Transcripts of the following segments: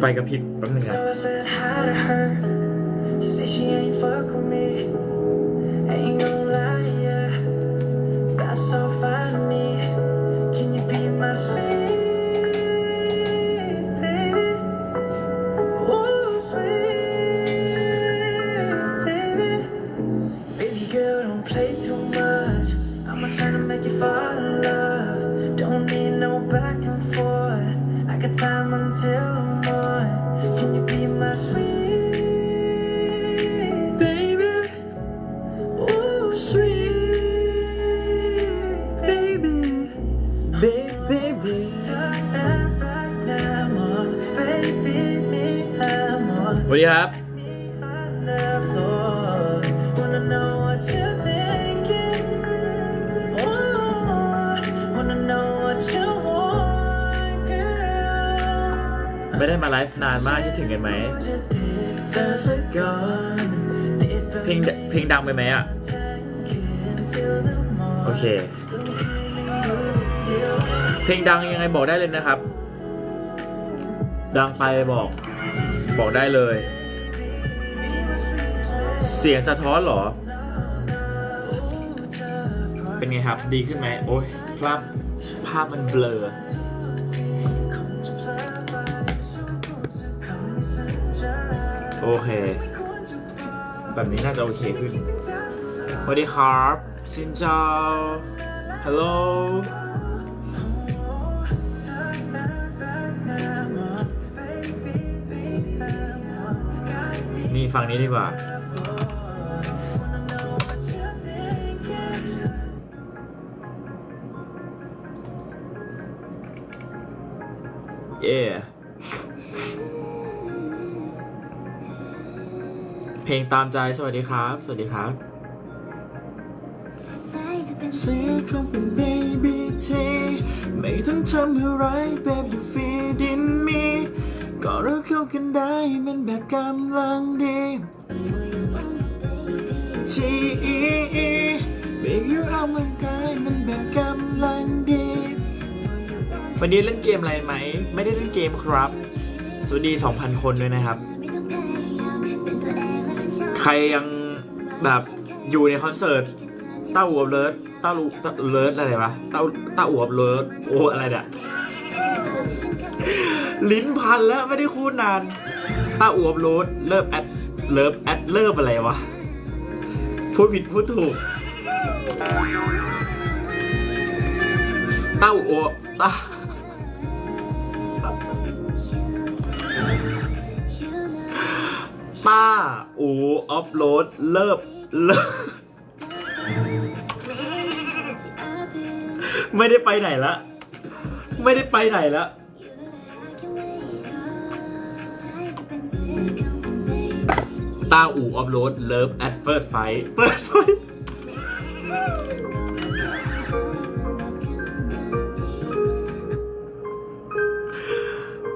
ไฟกระพริบแป๊บนึงนะ So I said hi to her. She said she ain't fuck with me. Ain't gonna ดีครับ Wanna know what you're thinking? Oh, wanna know what you want, girl. ไม่ได้มาไลฟ์นานมากคิดถึงกันไหมเธอสักก่อนติดแบบเพลงดเพลงดังไปไหมอะ till the morning โอเค เพลงดังยังไงบอกได้เลยนะครับ ดังไปบอก บอกได้เลย เสียงสะท้อนเหรอ เป็นไงครับ ดีขึ้นไหม โอ้ยภาพภาพมันเบลอ โอเค แบบนี้น่าจะโอเคขึ้นสวัสดีครับ ซินเจ้าฮัลโหล นี่ฟังนี้ดีกว่า เย่เพลงตามใจสวัสดีครับ สวัสดีครับเสีของเป็น baby tea ไม่ต้องทำอะไร babe you feed in me ก็เราเข้ากันได้มันแบบกำลังดี T E E babe you เอามันได้มันแบบกำลังดี วันนี้เล่นเกมอะไรไหม ไม่ได้เล่นเกมครับ สวัสดี 2,000 คนด้วยนะครับ ใครยังแบบอยู่ในคอนเสิร์ตเต้าอวบเลิศเต้าลูเต้าเลิศอะไรวะเต้าเต้าอวบเลิศโอ้อะไรเนี่ย ลิ้นพันแล้วไม่ได้พูดนานเต้าอวบเลิศเลิฟแอดเลิฟแอดเลิฟอะไรวะพูดผิดพูดถูกเต้าอวบต้าป้าอูออฟโหลดเลิฟเลิฟไม่ได้ไปไหนละ ไม่ได้ไปไหนละ ต้าอูออฟโหลดเลิฟแอดเฟิร์สไฟเปิดไฟ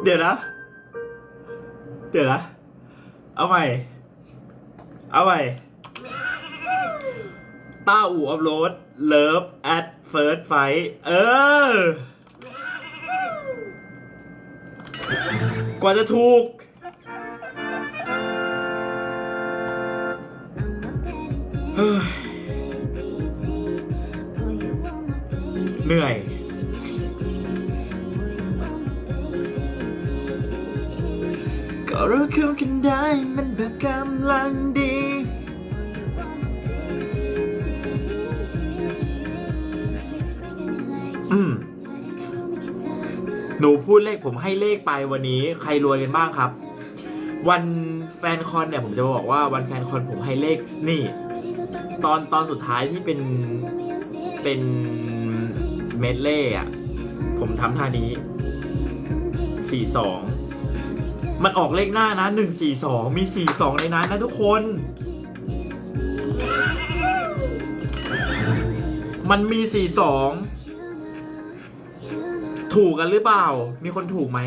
เดี๋ยวนะ เดี๋ยวนะ เอาใหม่ เอาใหม่ ต้าอูอัพโหลดเลิฟแอดเฟิร์สไฟเออ กว่าจะถูก เหนื่อยก็รู้เข้ากันได้มันแบบกำลังดี อืม หนูพูดเลขผมให้เลขไปวันนี้ ใครรวยกันบ้างครับ วันแฟนคอนเนี่ยผมจะบอกว่าวันแฟนคอนผมให้เลขนี่ ตอนตอนสุดท้ายที่เป็นเป็นเมดเล่อะผมทำท่านี้สี่สองมันออกเลขหน้านะหนึ่งสี่สองมีสี่สองในนั้นนะทุกคน มันมีสี่สองถูกกันหรือเปล่า มีคนถูกไหม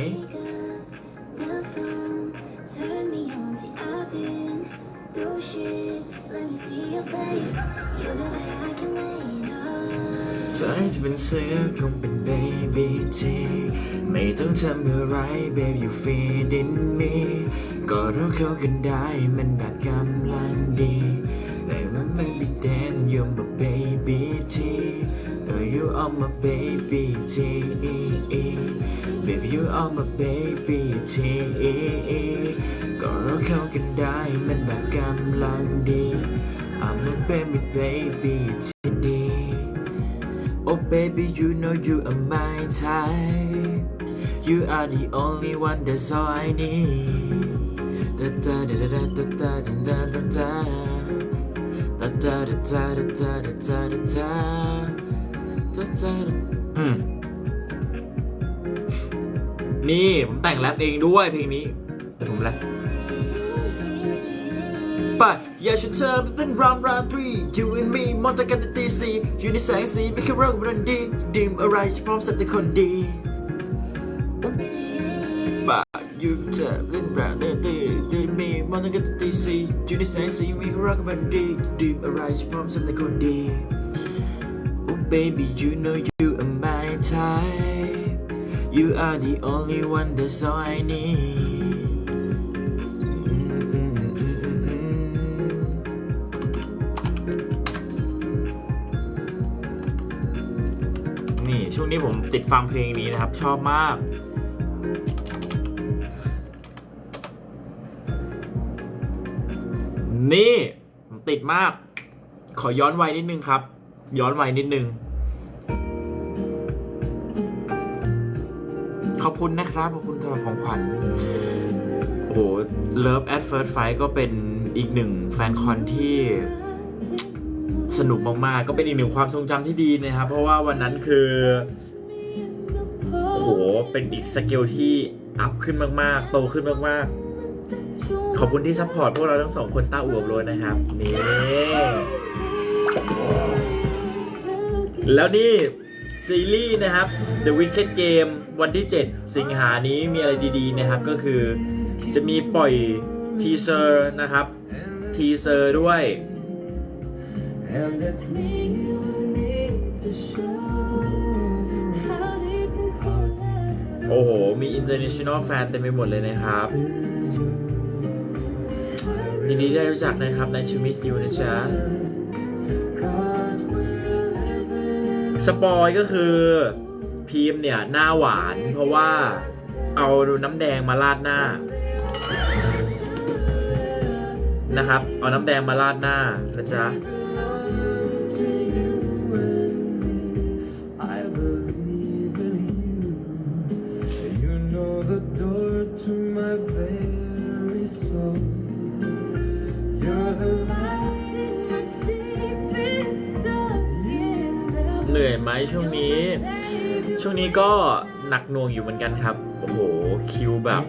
จะเป็นเสือคงเป็น baby ที่ไม่ต้องทำอะไร baby you feed in me ก็เราเข้ากันได้มันแบบกำลังดีแต่ว่าไม่ big then you're my baby ที่ Oh you are my baby ที่ baby you are my baby ที่ก็เราเข้ากันได้มันแบบกำลังดี I'm a baby baby T Oh baby, you know you are my type. You are the only one, that's all I need. Da da da da da da da da da da. Da da da da da da da da da. Da da da อืมนี่ผมแต่งแรปเองด้วยเพลงนี้แต่ผมแรปไป อย่าชวนเธอไปเต้นรำรำทรี You and me มองตากันแต่ตีสี่อยู่ในแสงสีไม่แค่เรากับรันดี ดื่มอะไรฉันพร้อมสักแต่คนดีไปอยู่เธอเล่นรำเดินตีดื่มมีมองตากันแต่ตีสี่อยู่ในแสงสีไม่แค่เรากับรันดี ดื่มอะไรฉันพร้อมสักแต่คนดี Oh baby you know you are my type You are the only one that's all I need ช่วงนี้ผมติดฟังเพลงนี้นะครับ ชอบมาก นี่ติดมาก ขอย้อนวัยนิดนึงครับ ย้อนวัยนิดนึง ขอบคุณนะครับขอบคุณสำหรับของขวัญโอ้โห Love at First Fight ก็เป็นอีกหนึ่งแฟนคอนที่ สนุกมาก ๆ ก็เป็นอีกหนึ่งความทรงจำที่ดีนะครับ เพราะว่าวันนั้นคือโหเป็นอีกสเกลที่อัพขึ้นมาก ๆ โตขึ้นมาก ๆ ขอบคุณที่ซัพพอร์ตพวกเราทั้งสองคนต้าอวบโรยนะครับ นี่ แล้วนี่ซีรีส์นะครับ The Wicked Game วันที่ 7 สิงหานี้มีอะไรดี ๆ นะครับ ก็คือจะมีปล่อยทีเซอร์นะครับ ทีเซอร์ด้วย And it's me you need to show. How deep is your love? โอ้โห มี international fan เต็มไปหมดเลยนะครับยินดีที่ได้รู้จักนะครับ Nice to meet you นะจ๊ะ Cause we're living สปอยก็คือพีมเนี่ย หน้าหวาน เพราะว่าเอาน้ำแดงมาราดหน้า นะครับ เอาน้ำแดงมาราดหน้านะจ๊ะ to ช่วงนี้ก็หนักหน่วงอยู่เหมือนกันครับ โอ้โห คิวแบบ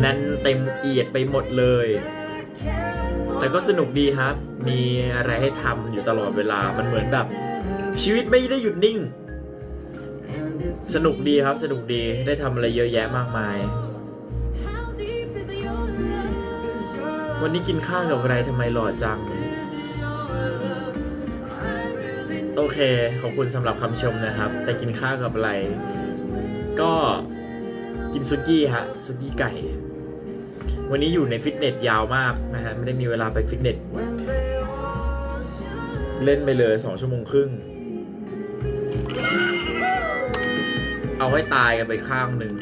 แน่นเต็มเอียดไปหมดเลย แต่ก็สนุกดีครับ มีอะไรให้ทำอยู่ตลอดเวลา มันเหมือนแบบ ชีวิตไม่ได้หยุดนิ่ง สนุกดีครับ สนุกดี ได้ทำอะไรเยอะแยะมากมาย How deep is your love? วันนี้กินข้าวกับอะไรทำไมหล่อจัง เค ขอบคุณสำหรับคำชมนะครับ แต่กินข้าวกับอะไร ก็กินซุกี้ฮะซุกี้ไก่ วันนี้อยู่ในฟิตเนสยาวมากนะฮะ ไม่ได้มีเวลาไปฟิตเนส เล่นไปเลยสองชั่วโมงครึ่ง เอาให้ตายกันไปข้างหนึ่ง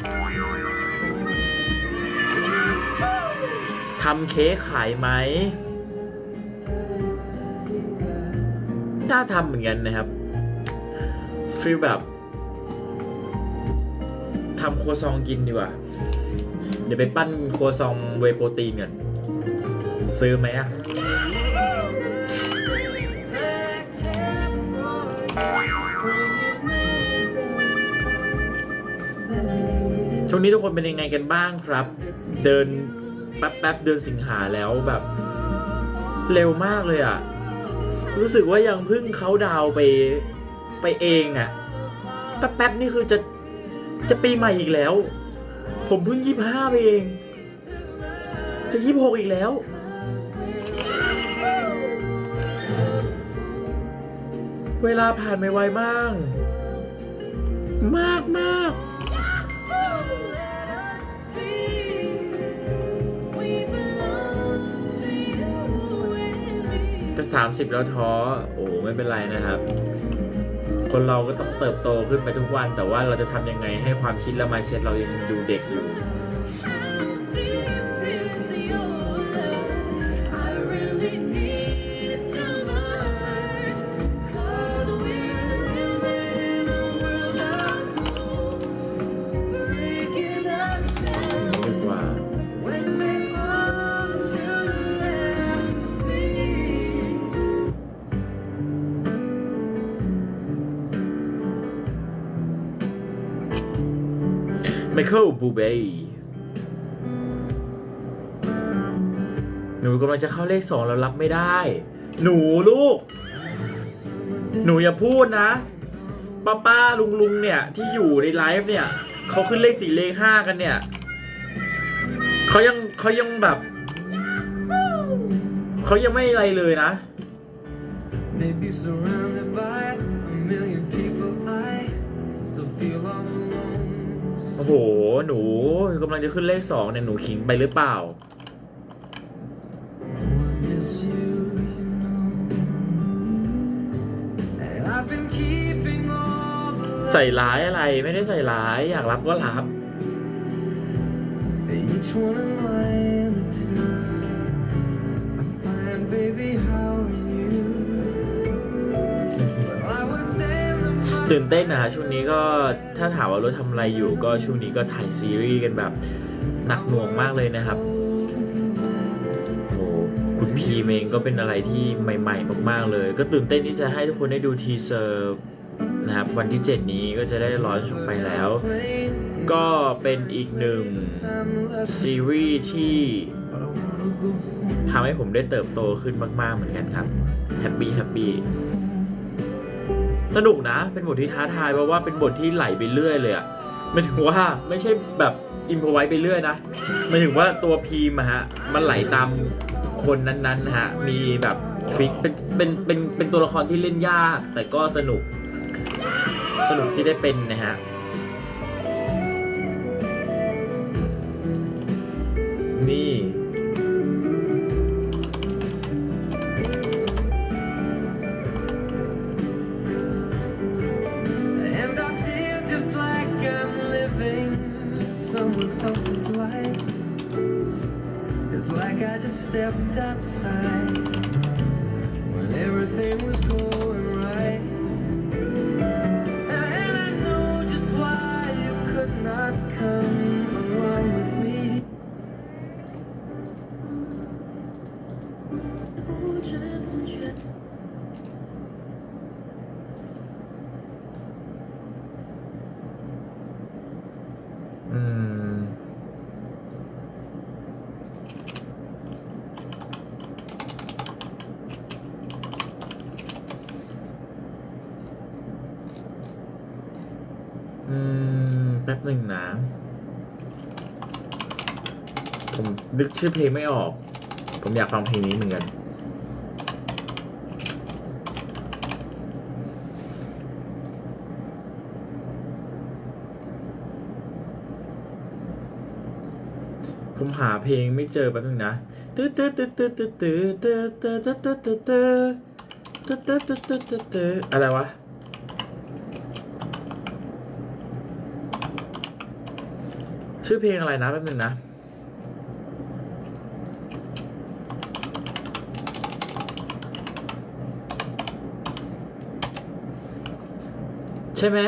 ทำเค้กขายไหม น่าทำเหมือนกันนะครับฟีลแบบทำครัวซองกินดีกว่า เดี๋ยวไปปั้นครัวซองเวโปรตีนกันซื้อไหมอะช่วงนี้ทุกคนเป็นยังไงกันบ้างครับ เดินแป๊บๆเดือนสิงหาแล้วแบบ เร็วมากเลยอะ รู้สึกว่ายังพึ่งเขาดาวไปไปเองอะ่ะแป๊บๆนี่คือจะจะปีใหม่อีกแล้ว ผมเพิ่งยี่ห้าไปเอง จะยี่หกอีกแล้ว เวลาผ่านไปไวมาก มากมาก สามสิบแล้วท้อ โอ้ไม่เป็นไรนะครับ คนเราก็ต้องเติบโตขึ้นไปทุกวัน แต่ว่าเราจะทำยังไงให้ความคิดและ mindset เรายังดูเด็กอยู่ ไมเคิลบูเบย์หนูกำลังจะเข้าเลขสองแล้วรับไม่ได้ หนูลูก หนูอย่าพูดนะ ป้าป้าลุงลุงเนี่ย ที่อยู่ในไลฟ์เนี่ย เขาขึ้นเลขสี่เลขห้ากันเนี่ย เขายังเขายังแบบ เขายังไม่อะไรเลยนะ Maybe surround โอ้โห หนูกำลังจะขึ้นเลขสองเนี่ย หนูขิงไปหรือเปล่า ใส่ร้ายอะไรไม่ได้ใส่ร้าย อยากรับก็รับ Each ตื่นเต้นนะฮะช่วงนี้ก็ถ้าถามว่ารถทำอะไรอยู่ก็ช่วงนี้ก็ถ่ายซีรีส์กันแบบหนักหน่วงมากเลยนะครับโอ้คุณพีมเองก็เป็นอะไรที่ใหม่ ๆ มาก ๆ เลย ก็ตื่นเต้นที่จะให้ทุกคนได้ดูทีเซอร์นะครับวันที่ 7 นี้ก็จะได้ร้อนชมไปแล้ว ก็เป็นอีกหนึ่งซีรีส์ที่ทำให้ผมได้เติบโตขึ้นมาก ๆ เหมือนกันครับแฮปปี้แฮปปี้ สนุกนะ เป็นบทที่ท้าทายเพราะว่าเป็นบทที่ไหลไปเรื่อยเลยอะไม่ถึงว่าไม่ใช่แบบอิมพอไว้ไปเรื่อยนะหมายถึงว่าตัวพีมอะฮะมันไหลตามคนนั้นๆนะฮะมีแบบทริคเป็นเป็นเป็นเป็นตัวละครที่เล่นยาก แต่ก็สนุกสนุกที่ได้เป็นนะฮะ อืม อืม แป๊บหนึ่งนะ ผมนึกชื่อเพลงไม่ออก ผมอยากฟังเพลงนี้เหมือนกัน ผมหาเพลงไม่เจอแป๊บนึงนะตึ๊ดตึ๊ดตึ๊ดตึ๊ดตึ๊ดตึ๊ดตึ๊ดตึ๊ดตึ๊ดตึ๊ดตึ๊ดตึ๊ดตึ๊ดตึ๊ดตึ๊ดตึ๊ดตึ๊ดตึ๊ดอะไรวะชื่อเพลงอะไรนะแป๊บนึงนะใช่ไหม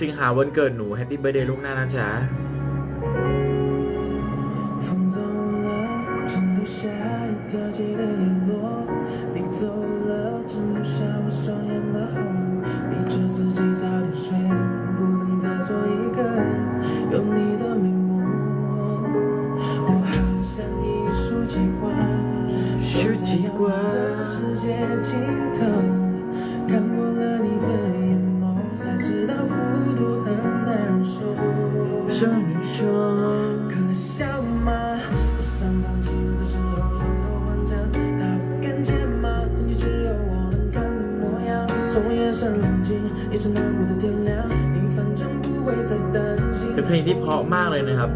สิงหาวันเกิดหนูแฮปปี้เบอร์เดย์ลูกหน้านะจ๊ะ尽头。 เป็นเพลงที่เพราะมากเลยนะครับ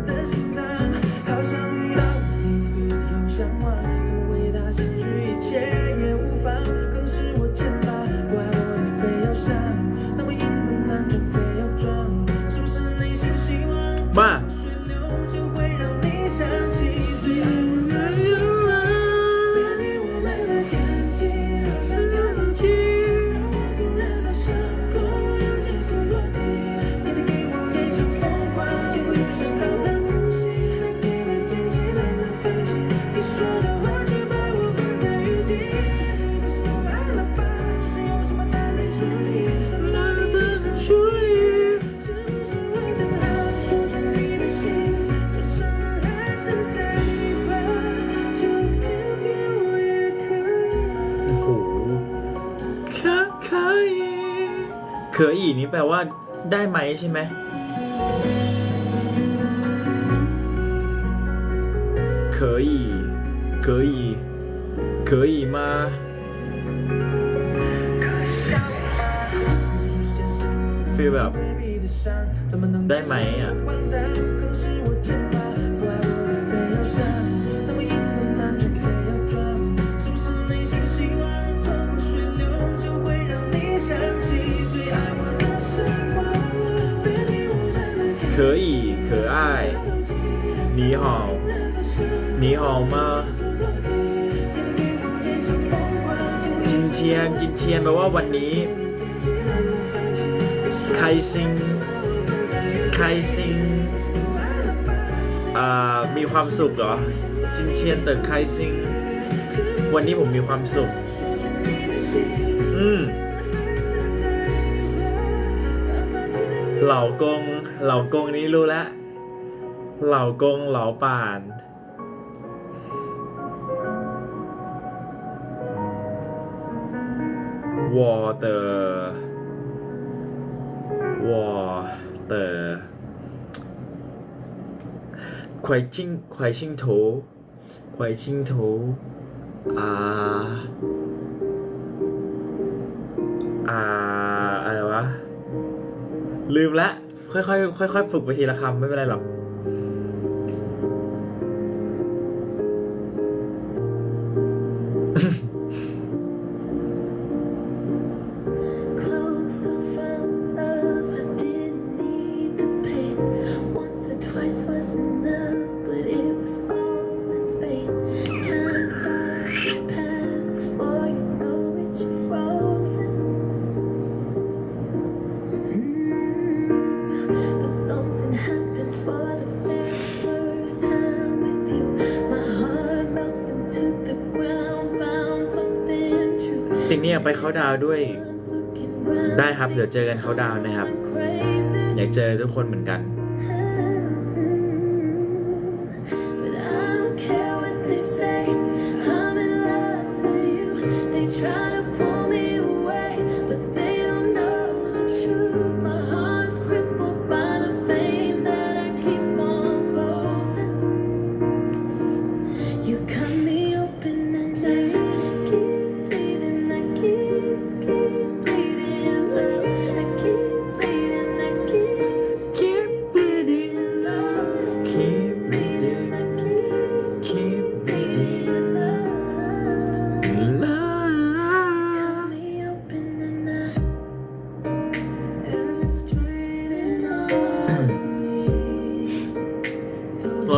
可以นี่แปลว่าได้ไหมใช่ไหม可以可以可以吗ฟีลแบบ ได้ไหมอ่ะ ชียนแปลว่าวันนี้ใครซิงใครซิงอ่ามีความสุขเหรอ จินเทียนแต่ใครซิง วันนี้ผมมีความสุข อืมเหล่ากง เหล่ากงนี้รู้แล้ว เหล่ากง เหล่าป่าน วอเตอร์วอเตอร์ควายชิงควายชิงโถควายชิงโถอ่าอ่าอะไรวะ ลืมละ ค่อยๆค่อยๆฝึกไปทีละคำ ไม่เป็นไรหรอก into the ground, found something true. ปีนี้อยากไปเขาน์ดาวน์ด้วย ได้ครับ เดี๋ยวเจอกันเขาน์ดาวน์นะครับ อยากเจอทุกคนเหมือนกัน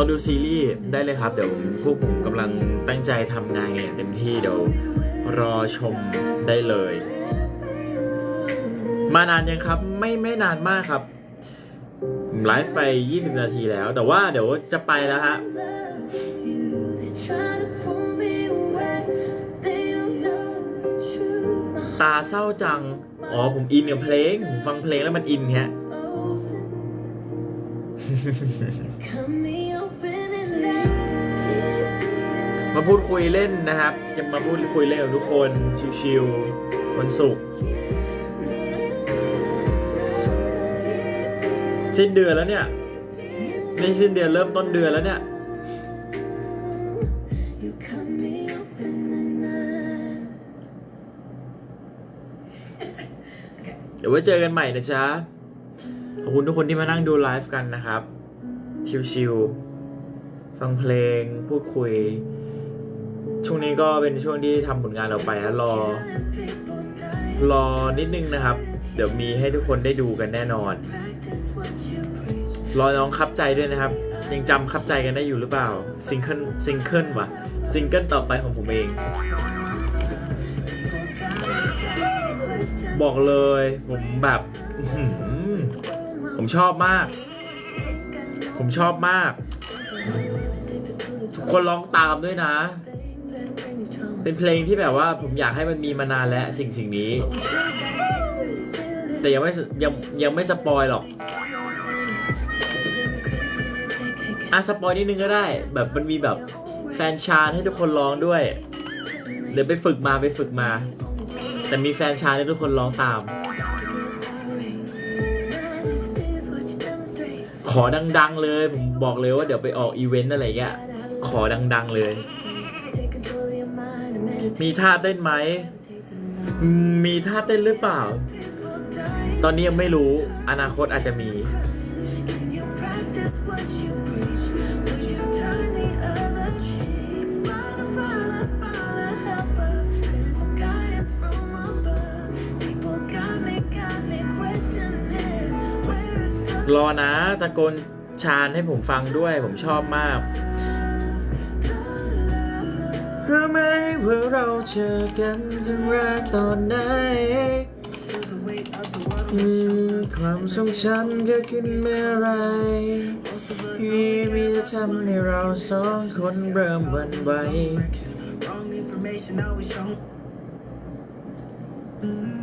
อดูซีรีส์ได้เลยครับ เดี๋ยวพวกผมกำลังตั้งใจทำงานอย่างเต็มที่เดี๋ยวรอชมได้เลย มานานยังครับ ไม่ไม่นานมากครับผมไลฟ์ไป 20 นาทีแล้ว แต่ว่าเดี๋ยวจะไปแล้วฮะตาเศร้าจัง อ๋อ ผมอินกับเพลงผมฟังเพลงแล้วมันอินฮะ Cut มาพูดคุยเล่นนะครับ จะมาพูดคุยเล่นกับทุกคน ชิวๆวันศุกร์สิ้นเดือนแล้วเนี่ยไม่สิ้นเดือนเริ่มต้นเดือนแล้วเนี่ยเดี๋ยวไว้เจอกันใหม่นะจ๊ะ ขอบคุณทุกคนที่มานั่งดูไลฟ์กันนะครับ ชิวๆฟังเพลง พูดคุย ช่วงนี้ก็เป็นช่วงที่ทำผลงานเราไปแล้วรอ รอนิดนึงนะครับ เดี๋ยวมีให้ทุกคนได้ดูกันแน่นอน รอน้องคับใจด้วยนะครับ ยังจำคับใจกันได้อยู่หรือเปล่าซิงเกิลซิงเกิลวะซิงเกิลต่อไปของผมเอง บอกเลยผมแบบผมชอบมาก ผมชอบมาก ทุกคนร้องตามด้วยนะ เป็นเพลงที่แบบว่าผมอยากให้มันมีมานานแล้วสิ่งสิ่งนี้ แต่ยังไม่ยังยังไม่สปอยหรอกอะสปอยนิดนึงก็ได้ แบบมันมีแบบแฟนชาให้ทุกคนร้องด้วยเดี๋ยวไปฝึกมาไปฝึกมา แต่มีแฟนชาให้ทุกคนร้องตาม ขอดัง ๆ เลย ผมบอกเลยว่าเดี๋ยวไปออกอีเวนต์อะไรเงี้ยขอดัง ๆ เลย มีท่าเต้นไหม มีท่าเต้นหรือเปล่า ตอนนี้ยังไม่รู้ อนาคตอาจจะมี รอนะตะโกนชานให้ผมฟังด้วยผมชอบมาก รู้ไหมว่าเราเจอกันครั้งแรกตอนไหนอืมความทรงจำเกิดขึ้นเมื่อไรที่มีจะทำให้เราสองคนเริ่มหวันไหว Mm-hmm.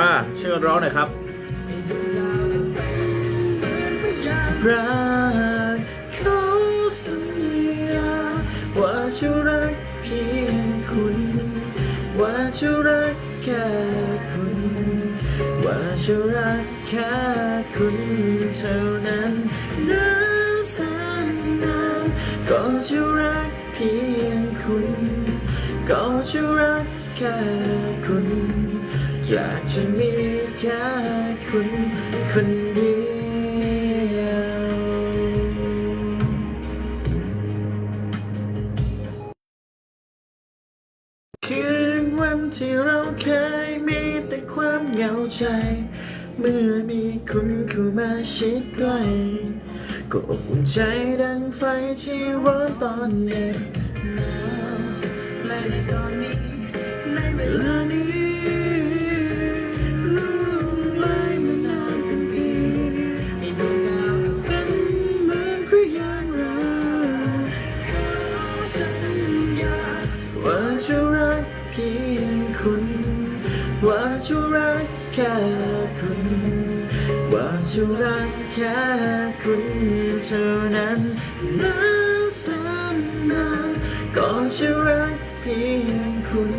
มาช่วยกันร้องหน่อยครับรักเขาสัญญาว่าจะรักเพียงคุณ ว่าจะรักแค่คุณ ว่าจะรักแค่คุณเท่านั้นนานแสนนานก็จะรักเพียงคุณ ก็จะรักแค่ จะมีแค่คุณคนเดียวคืนวันที่เราเคยมีแต่ความเหงาใจ เมื่อมีคุณเข้ามาชิดใกล้ก็อบอุ่นใจดังไฟที่ร้อนตอนเหน็บหนาวและในตอนนี้ในเวลานี้ ค่คุณ ว่าจะรักแค่คุณเท่านั้นนานแสนนานก็จะรักเพียงคุณ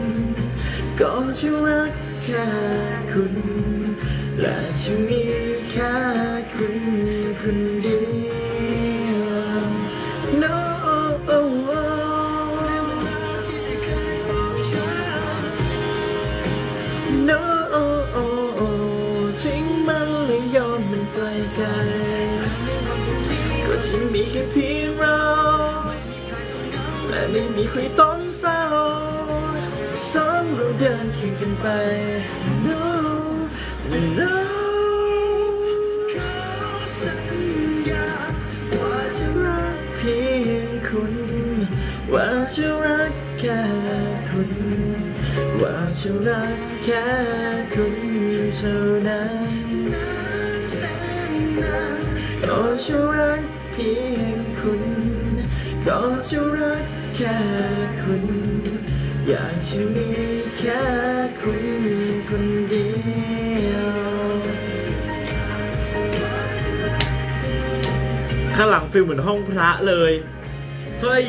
ก็จะรักแค่คุณ และจะมีแค่คุณคนเดียว ไม่มีใครต้องเศร้าสองเราเดินเคียงกันไป no no สัญญาว่าจะรักเพียงคุณ ว่าจะรักแค่คุณ ว่าจะรักแค่คุณเท่านั้นก็จะรัก ค่คุณ อยากจะมีแค่คุณคนเดียวข้างหลังฟิลเหมือนห้องพระเลย เฮ้ย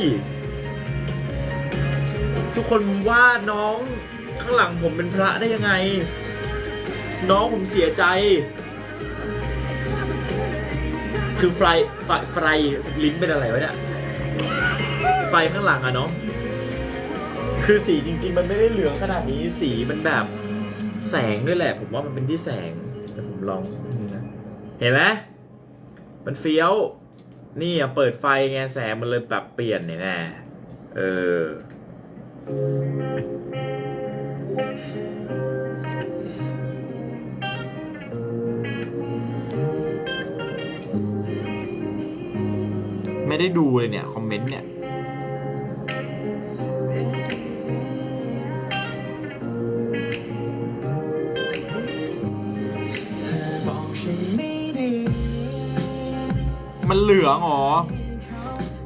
ทุกคนว่าน้องข้างหลังผมเป็นพระได้ยังไง น้องผมเสียใจ คือไฟไฟไฟลิ้นเป็นอะไรวะเนี่ย ไฟข้างหลังอะเนาะคือสีจริง ๆ มันไม่ได้เหลืองขนาดนี้สีมันแบบแสงด้วยแหละ ผมว่ามันเป็นที่แสงเดี๋ยวผมลองนี่นะเห็นไหมมันเฟี้ยว นี่อะเปิดไฟไงแสงมันเลยแบบเปลี่ยนเนี่ยแน่เออไม่ได้ดูเลยเนี่ย คอมเมนต์เนี่ย มันเหลืองเหรอ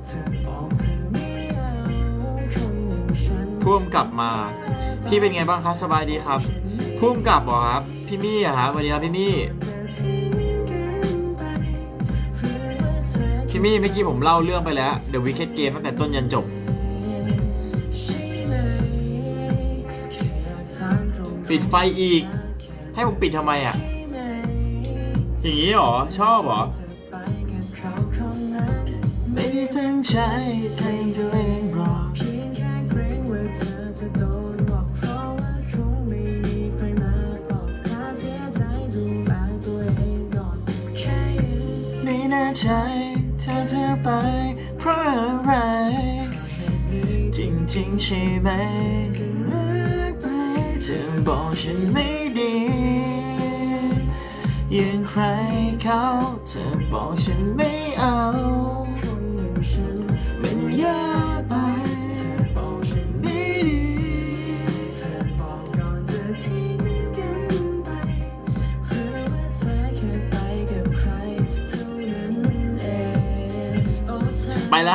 เธอบอกเธอไม่เอาคนอย่างฉันพุ่มกลับมา พี่เป็นไงบ้างครับสบายดีครับพุ่มกลับเหรอครับ พี่มี่อะครับสวัสดีครับพี่มี่พี่มี่เมื่อกี้ผมเล่าเรื่องไปแล้ว The Wicked Game ตั้งแต่ต้นยันจบปิดไฟอีก ให้ผมปิดทำไมอะ อย่างนี้เหรอ ชอบเหรอ ได้ตั้งตัวเองหรอกเพียงแค่เกรงว่าเธอจะโดนบอกเพราะว่าคงไม่มีใครมาบอกถ้าเสียใจดูแลตัวเองก่อนแค่ยืนไม่แน่ใจเธอจะไปเพราะอะไร จริงๆใช่ไหมรักไปเธอบอกฉันไม่ดียังใครเขาเธอบอกฉันไม่เอา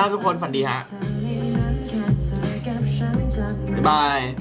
ครับทุกคนฝันดีฮะทางนี้นั้นแค่เธอกับฉันจะบ๊ายบายกัน